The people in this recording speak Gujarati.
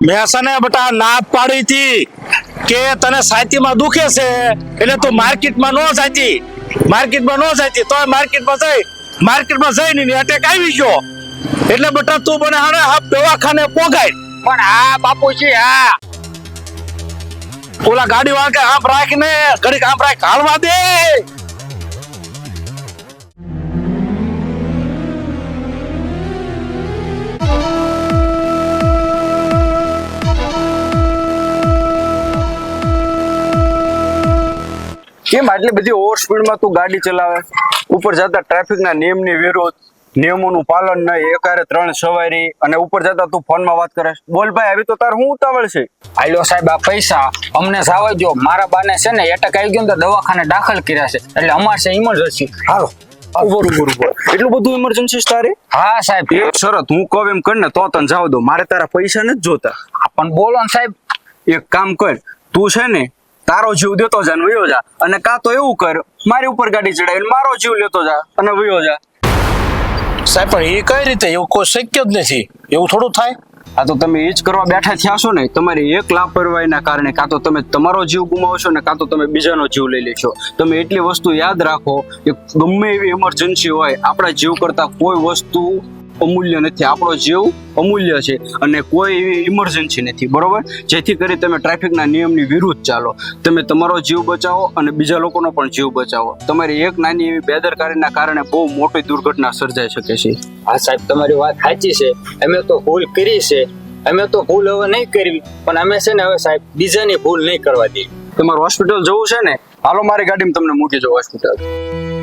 મેં છે બટા ના પાડી હતી કે તને સાયતીમાં દુખે છે એટલે તું માર્કેટમાં ન જાતી. માર્કેટમાં ન જાતી તો માર્કેટમાં જઈ. માર્કેટમાં જઈ ને અટેક આવી ગયો. એટલે બટા તું મને હારે આ દવાખાને પોગાય પણ હા બાપુજી હા. ઓલા ગાડી વાળા કે આમ રાખીને ઘડીક આમ રાખ હાલવા દે. કેમ આટલી બધી ઓવર સ્પીડમાં તું ગાડી ચલાવે? ઉપર જતા ટ્રાફિકના નિયમની વિરોધ નિયમોનું પાલન નહીં એકારે ત્રણ સવારી અને ઉપર જતા તું ફોનમાં વાત કરે બોલ ભાઈ આવી તો તાર હું ઉતાવળ છે? આલ્યો સાહેબ આ પૈસા અમને સાવજો મારા બાને છે ને એટક આવી ગયો તો દવાખાને દાખલ કર્યા છે. એટલે અમારે છે ઇમરજન્સી હાલો ઉભર ઉભર ઉભર એટલું બધું ઇમરજન્સી તારે? હા સાહેબ. એક શરત હું કહું એમ કર ને તો તને જાવ દો મારે તારા પૈસા નથી જોતા. પણ બોલો ને સાહેબ. એક કામ કર તું છે ને તારો જીવ દેતો જા વયો જા. અને કાં તો એવું કર મારી ઉપર ગાડી ચડાવીને મારો જીવ લેતો જા અને વયો જા. સાહેબ પણ એ કઈ રીતે? એવું કોઈ શક્ય જ નથી. એવું થોડું થાય? આ તો તમે એ જ કરવા બેઠા થયા છો ને તમારી એક લાપરવાહીના કારણે કાં તો તમે તમારો જીવ ગુમાવશો ને કાં તો તમે બીજાનો જીવ લઈ લેશો. તમે એટલી વસ્તુ યાદ રાખો કે ગમે એવી ઇમરજન્સી હોય આપણા જીવ કરતા કોઈ વસ્તુ અમૂલ્ય નથી. આપણો જીવ અમૂલ્ય છે અને કોઈ એવી ઇમરજન્સી નથી. બરોબર? જેથી કરી તમે ટ્રાફિકના નિયમની વિરુદ્ધ ચાલો. તમે તમારો જીવ બચાવો અને બીજા લોકોનો પણ જીવ બચાવો. તમારી એક નાની એવી બેદરકારીના કારણે બહુ મોટી દુર્ઘટના સર્જાઈ શકે છે. હા સાહેબ તમારી વાત સાચી છે. અમે તો ભૂલ કરી છે. અમે તો ભૂલ હવે નહીં કરવી. પણ અમે છે ને હવે સાહેબ બીજાની ભૂલ નહીં કરવા દઈએ તમારું હોસ્પિટલ જવું છે ને? હાલો મારી ગાડીમાં તમને મૂકી જાઉં હોસ્પિટલ